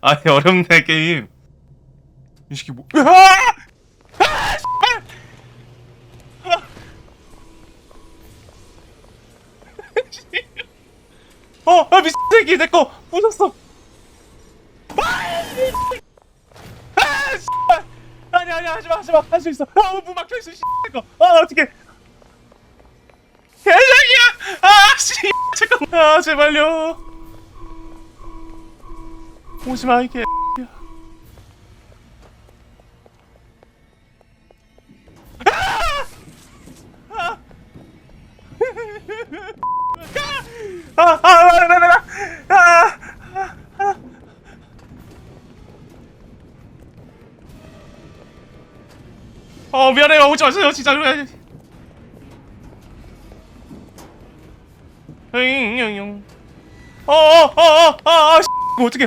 아니 어렵네 게임 이 새끼 뭐 아! 아! 씨발! 아! 어! 아 미친 새끼 내 거 부셨어 아! 씨! 아! 씨발! 아니 아니 하지 마 하지 마 할 수 있어 아 문 막혀 있어 씨거 아 어떡해 개새끼야 아 씨 잠깐만 아 제발요 오지마 이게. 어 미안해요 오지 마세요. 진짜 잉잉잉 어어어어어 씨, 이거 어떻게